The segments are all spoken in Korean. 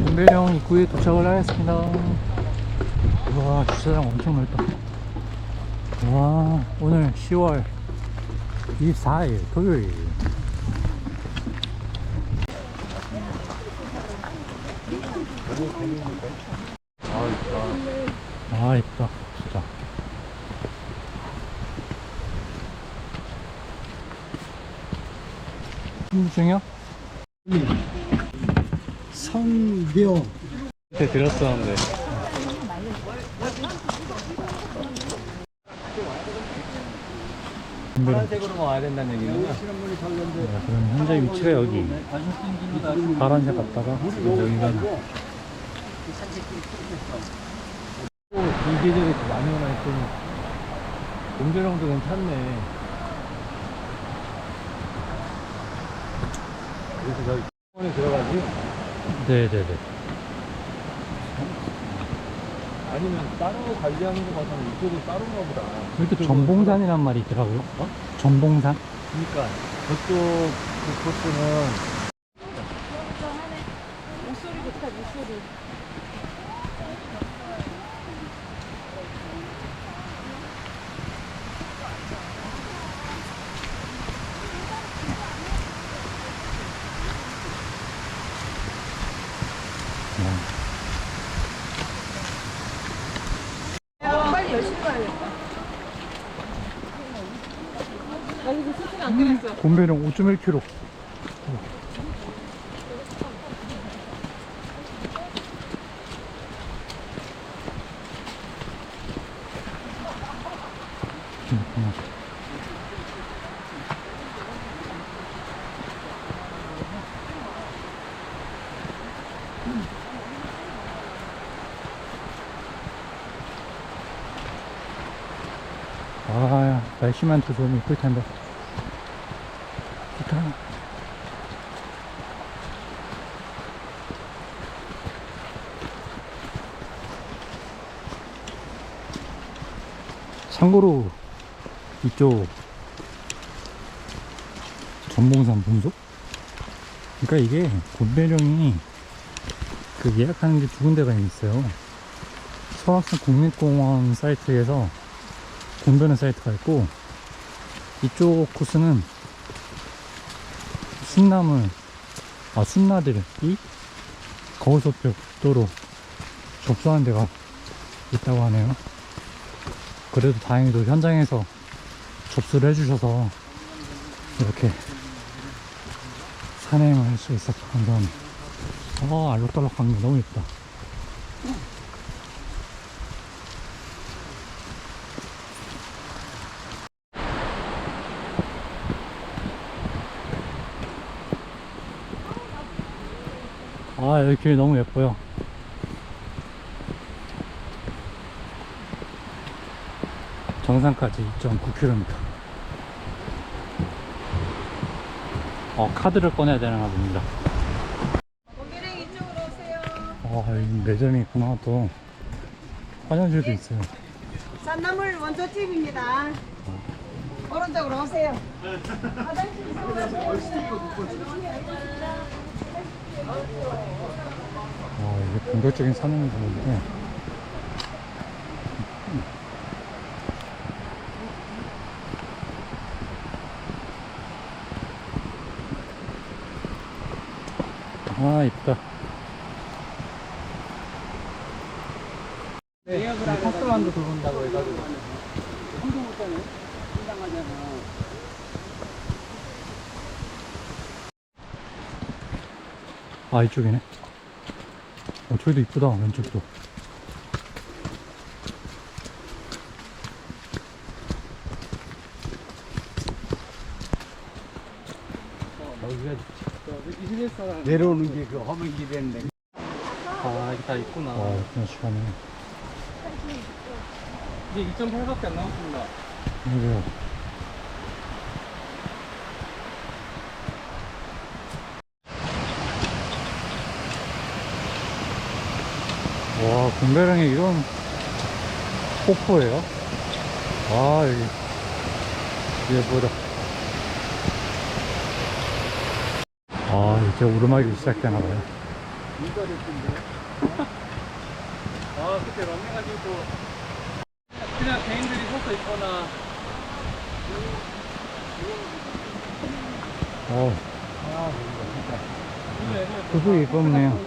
은배령 입구에 도착을 하였습니다. 와 주차장 엄청 넓다. 와 오늘 10월 24일 토요일. 아, 있다. 아 이쁘다 신분증이요? 성묘 그때 들었었는데. 은배령. 파란색으로만 와야 된다는 얘기는 네, 그럼 현재 위치가 여기 파란색 갔다가 여기가 이 계절에 많이 오나 했더니 공제랑도 괜찮네. 그래서 저기 병원에 들어가지? 네네네 아니면 따로 관리하는 거 봐서는 이쪽은 따로인가 보다. 또 전봉산이란 말이 있더라고요 어? 전봉산 그러니까 저쪽 그 코스는 목소리 좋다 목소리 빨리 열심히 가야겠다 여기서 수술 안 들었어 곰배령 5.1km 아날 좋으면 이쁠 텐데 좋다. 참고로 이쪽 전봉산 분소? 그러니까 이게 곤배령이 그 예약하는 게 두 군데가 있어요. 설악산 국립공원 사이트에서 곤배는 사이트가 있고 이쪽 코스는 순남을 아 순나들이 거울소벽도로 접수하는 데가 있다고 하네요. 그래도 다행히도 현장에서 접수를 해주셔서 이렇게 산행을 할 수 있어서 감사합니다. 아 알록달록한 게 너무 예쁘다 아 여기 길 너무 예뻐요. 정상까지 2.9km 어 카드를 꺼내야 되나 봅니다. 고기랑 이쪽으로 오세요. 아 여기 매점이 있구나 또. 화장실도 있어요. 산나물 원조집입니다. 오른쪽으로 오세요 아 이게 본격적인 산행이 되는데 아 이쁘다 파스만도 들어온다고 해가지고. 아 이쪽이네. 어 저기도 이쁘다 왼쪽도. 내려오는 게 그 허문 길이었는데. 아 이게 다 있구나. 아 그냥 시간에 이제 2.8밖에 안 남았습니다. 이거 와 공배령에 이런 폭포예요 아 여기 예쁘다 아, 이제 오르막이 시작되나봐요. 아 그때 런닝하시고 또 그냥 개인들이 서서 있거나 어, 구두 이쁘네요.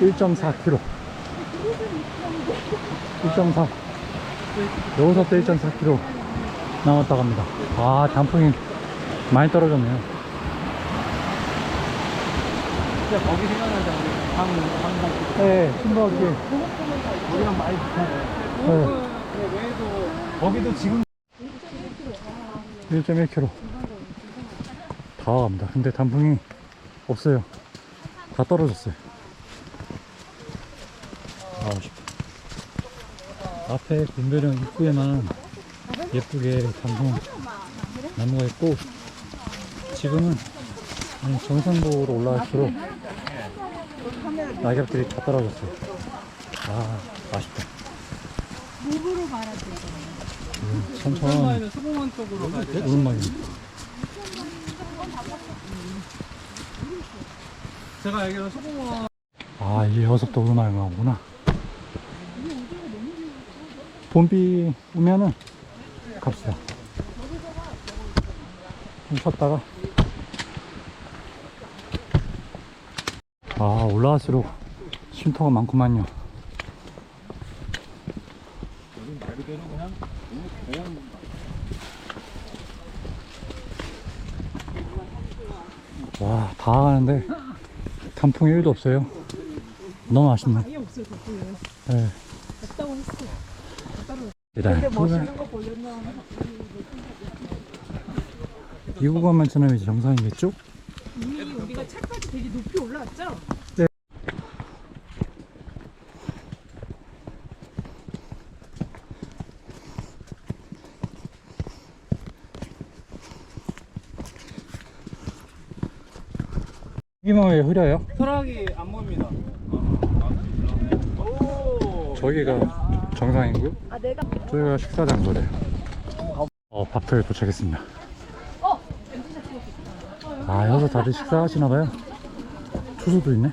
1.4km. 1.4. 여기서 또 1.4km 남았다 갑니다. 아, 단풍이 많이 떨어졌네요. 진짜 거기 생각난다 우리 방 방방 네, 신박하게. 우리랑 많이 비슷하네 네, 외에도 거기도 지금 1.1km. 다 갑니다. 근데 단풍이 없어요. 다 떨어졌어요. 아, 아쉽다. 앞에 군배령 입구에만 예쁘게 단풍 나무가 있고, 지금은 아니, 정상부로 올라갈수록 낙엽들이 다 떨어졌어요. 아, 아쉽다. 음, 천천히 수공원 쪽으로 가야 돼 오르막입니다. 제가 알기로 수공원 아, 이 녀석도 오르막이 나오구나. 봄비 오면은 갑시다. 좀 쉬었다가. 아, 올라갈수록 쉼터가 많구만요. 와, 다 가는데 단풍이 1도 없어요. 너무 아쉽네. 네. 없다고 했어. 일단 근데 멋있는 거 보려면 이 구간만 지나면 이제 정상이겠죠? 이미 우리가 차까지 되게 높이 올라왔죠? 여기만 왜 흐려요? 소락이 안 보입니다 오 저기가 정상이고요. 아, 내가. 저희가 식사 장소래요. 어, 밥을 도착했습니다. 아, 여기서 다들 식사하시나 봐요. 투수도 있네.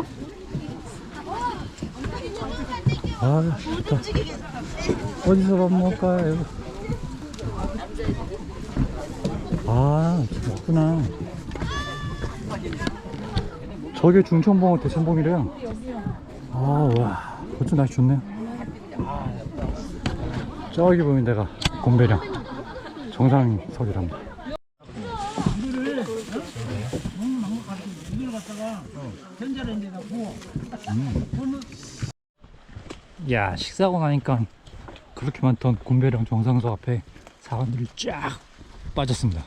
아, 좋다. 어디서 밥 먹을까요? 아, 있구나. 저게 중천봉, 대천봉이래요. 아, 와, 어쩜 날씨 좋네요. 저기 보면 내가 곰배령 정상석이랍니다. 야 식사하고 나니까 그렇게 많던 곰배령 정상석 앞에 사람들이 쫙 빠졌습니다.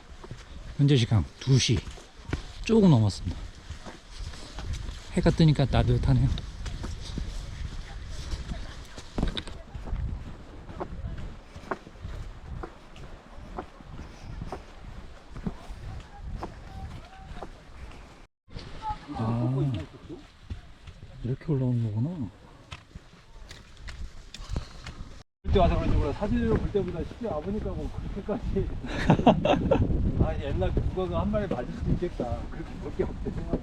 현재 시간 2시 조금 넘었습니다. 해가 뜨니까 따뜻하네요. 이렇게 올라오는 거구나. 그때 와서 그런지 몰라. 사진으로 볼 때보다 쉽게 와보니까 뭐 그렇게까지. 아 옛날 국어가 한 마리 맞을 수도 있겠다. 그렇게 몇개 없대 생각해